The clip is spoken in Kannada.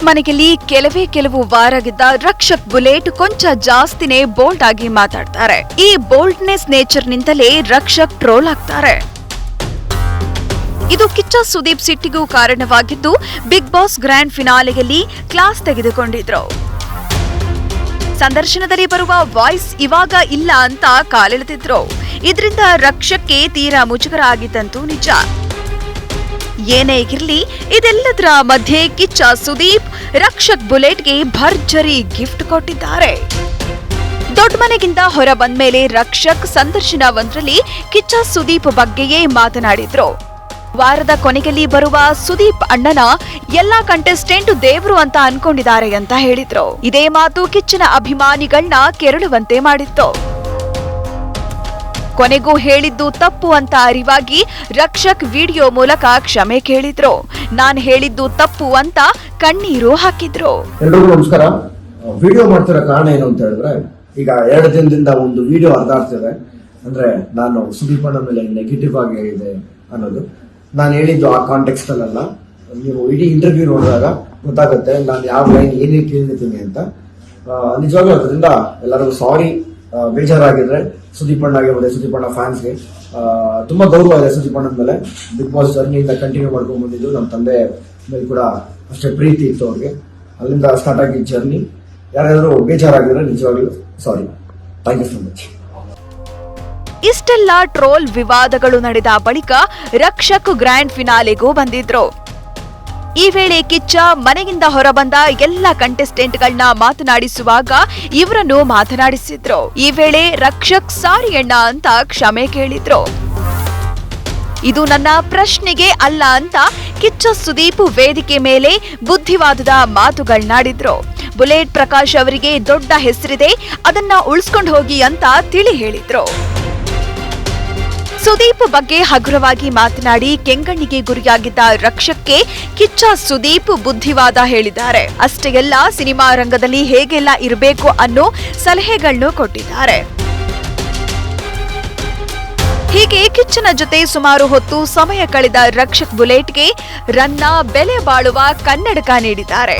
ಮನೆಯಲ್ಲಿ ಕೆಲವೇ ಕೆಲವು ವಾರಗಿದ್ದ ರಕ್ಷಕ್ ಬುಲೆಟ್ ಕೊಂಚ ಜಾಸ್ತಿನೇ ಬೋಲ್ಡ್ ಆಗಿ ಮಾತಾಡ್ತಾರೆ. ಈ ಬೋಲ್ಡ್ನೆಸ್ ನೇಚರ್ ನಿಂದಲೇ ರಕ್ಷಕ್ ಟ್ರೋಲ್ ಆಗ್ತಾರೆ. ಇದು ಕಿಚ್ಚ ಸುದೀಪ್ ಸಿಟ್ಟಿಗೂ ಕಾರಣವಾಗಿದ್ದು ಬಿಗ್ ಬಾಸ್ ಗ್ರ್ಯಾಂಡ್ ಫಿನಾಲೆಯಲ್ಲಿ ಕ್ಲಾಸ್ ತೆಗೆದುಕೊಂಡಿದ್ರು. ಸಂದರ್ಶನದಲ್ಲಿ ಬರುವ ವಾಯ್ಸ್ ಇವಾಗ ಇಲ್ಲ ಅಂತ ಕಾಲೆಳೆದಿದ್ರು. ಇದರಿಂದ ರಕ್ಷಕ್ಕೆ ತೀರಾ ಮುಜುಗರ ಆಗಿದ್ದಂತೂ ನಿಜ. ಏನೇ ಇರಲಿ, ಇದೆಲ್ಲದರ ಮಧ್ಯೆ ಕಿಚ್ಚ ಸುದೀಪ್ ರಕ್ಷಕ್ ಬುಲೆಟ್ಗೆ ಭರ್ಜರಿ ಗಿಫ್ಟ್ ಕೊಟ್ಟಿದ್ದಾರೆ. ದೊಡ್ಡ ಮನೆಗಿಂತ ಹೊರ ಬಂದ್ಮೇಲೆ ರಕ್ಷಕ್ ಸಂದರ್ಶನ ಒಂದರಲ್ಲಿ ಕಿಚ್ಚ ಸುದೀಪ್ ಬಗ್ಗೆಯೇ ಮಾತನಾಡಿದ್ರು. ವಾರದ ಕೊನೆಯಲ್ಲಿ ಬರುವ ಸುದೀಪ್ ಅಣ್ಣನ ಎಲ್ಲಾ ಕಂಟೆಸ್ಟೆಂಟ್ ದೇವರು ಅಂತ ಅನ್ಕೊಂಡಿದ್ದಾರೆ ಅಂತ ಹೇಳಿದ್ರು. ಇದೇ ಮಾತು ಕಿಚ್ಚನ ಅಭಿಮಾನಿಗಳನ್ನ ಕೆರಳುವಂತೆ ಮಾಡಿತ್ತು. ಕೊನೆಗೂ ಹೇಳಿದ್ದು ತಪ್ಪು ಅಂತ ಅರಿವಾಗಿ ರಕ್ಷಕ್ ವಿಡಿಯೋ ಮೂಲಕ ಕ್ಷಮೆ ಕೇಳಿದ್ರು. ನಾನ್ ಹೇಳಿದ್ದು ತಪ್ಪು ಅಂತ ಕಣ್ಣೀರು ಹಾಕಿದ್ರು. ಎಲ್ರಿಗೂ ನಮಸ್ಕಾರ. ವಿಡಿಯೋ ಮಾಡ್ತಿರೋ ಕಾರಣ ಏನು ಅಂತ ಹೇಳಿದ್ರೆ, ಈಗ ಎರಡು ದಿನದಿಂದ ಒಂದು ವಿಡಿಯೋ ಹರಿದಾಡ್ತಿದೆ ಅಂದ್ರೆ ನಾನು ಸುದೀಪ್ ಅಣ್ಣ ಮೇಲೆ ನೆಗೆಟಿವ್ ಆಗಿ ಹೇಳಿದೆ ಅನ್ನೋದು. ನಾನು ಹೇಳಿದ್ದು ಆ ಕಾಂಟೆಕ್ಸ್ಟ್ ಅಲ್ಲ ನೀವು ಇಡೀ ಇಂಟರ್ವ್ಯೂ ನೋಡಿದಾಗ ಗೊತ್ತಾಗುತ್ತೆ ನಾನು ಯಾವ ಲೈನ್ ಏನೇ ಕೇಳಿದ್ದೀನಿ ಅಂತ. ನಿಜವಾಗ್ಲೂ ಅದರಿಂದ ಎಲ್ಲರಿಗೂ ಸಾರಿ ಬೇಜಾರಾಗಿದ್ರೆ ಸುದೀಪ್ ಅಣ್ಣ ಆಗಿರ್ಬೋದು, ಸುದೀಪ್ ಅಣ್ಣ ಫ್ಯಾನ್ಸ್ಗೆ ತುಂಬಾ ಗೌರವ ಇದೆ ಸುದೀಪ್ ಅಣ್ಣನ ಮೇಲೆ. ಬಿಗ್ ಬಾಸ್ ಜರ್ನಿಯಿಂದ ಕಂಟಿನ್ಯೂ ಮಾಡ್ಕೊಂಡು ಬಂದಿದ್ದು ನಮ್ಮ ತಂದೆ ಮೇಲೆ ಕೂಡ ಅಷ್ಟೇ ಪ್ರೀತಿ ಇತ್ತು ಅವ್ರಿಗೆ. ಅಲ್ಲಿಂದ ಸ್ಟಾರ್ಟ್ ಆಗಿದ್ದ ಜರ್ನಿ. ಯಾರಾದರೂ ಬೇಜಾರಾಗಿದ್ರೆ ನಿಜವಾಗ್ಲೂ sorry thank you so much ಇಷ್ಟೆಲ್ಲ ಟ್ರೋಲ್ ವಿವಾದಗಳು ನಡೆದ ಬಳಿಕ ರಕ್ಷಕ್ ಗ್ರ್ಯಾಂಡ್ ಫಿನಾಲೆಗೂ ಬಂದಿದ್ರು. ಈ ವೇಳೆ ಕಿಚ್ಚ ಮನೆಯಿಂದ ಹೊರಬಂದ ಎಲ್ಲ ಕಂಟೆಸ್ಟೆಂಟ್ಗಳನ್ನ ಮಾತನಾಡಿಸುವಾಗ ಇವರನ್ನು ಮಾತನಾಡಿಸಿದ್ರು. ಈ ವೇಳೆ ರಕ್ಷಕ್ ಸಾರಿ ಅಣ್ಣ ಅಂತ ಕ್ಷಮೆ ಕೇಳಿದ್ರು. ಇದು ನನ್ನ ಪ್ರಶ್ನೆಗೆ ಅಲ್ಲ ಅಂತ ಕಿಚ್ಚ ಸುದೀಪ್ ವೇದಿಕೆ ಮೇಲೆ ಬುದ್ಧಿವಾದದ ಮಾತುಗಳನ್ನಾಡಿದ್ರು ಬುಲೆಟ್ ಪ್ರಕಾಶ್ ಅವರಿಗೆ ದೊಡ್ಡ ಹೆಸರಿದೆ, ಅದನ್ನ ಉಳಿಸ್ಕೊಂಡು ಹೋಗಿ ಅಂತ ತಿಳಿ ಹೇಳಿದ್ರು. ಸುದೀಪ್ ಬಗ್ಗೆ ಹಗುರವಾಗಿ ಮಾತನಾಡಿ ಕೆಂಗಣ್ಣಿಗೆ ಗುರಿಯಾಗಿದ್ದ ರಕ್ಷಕ್ಕೆ ಕಿಚ್ಚ ಸುದೀಪ್ ಬುದ್ಧಿವಾದ ಹೇಳಿದ್ದಾರೆ. ಅಷ್ಟೇ ಎಲ್ಲ ಸಿನಿಮಾ ರಂಗದಲ್ಲಿ ಹೇಗೆಲ್ಲ ಇರಬೇಕು ಅನ್ನೋ ಸಲಹೆಗಳನ್ನು ಕೊಟ್ಟಿದ್ದಾರೆ. ಹೀಗೆ ಕಿಚ್ಚನ ಜೊತೆ ಸುಮಾರು ಹೊತ್ತು ಸಮಯ ಕಳೆದ ರಕ್ಷಕ್ ಬುಲೆಟ್ಗೆ ರನ್ನ ಬೆಲೆ ಬಾಳುವ ಕನ್ನಡಕ ನೀಡಿದ್ದಾರೆ.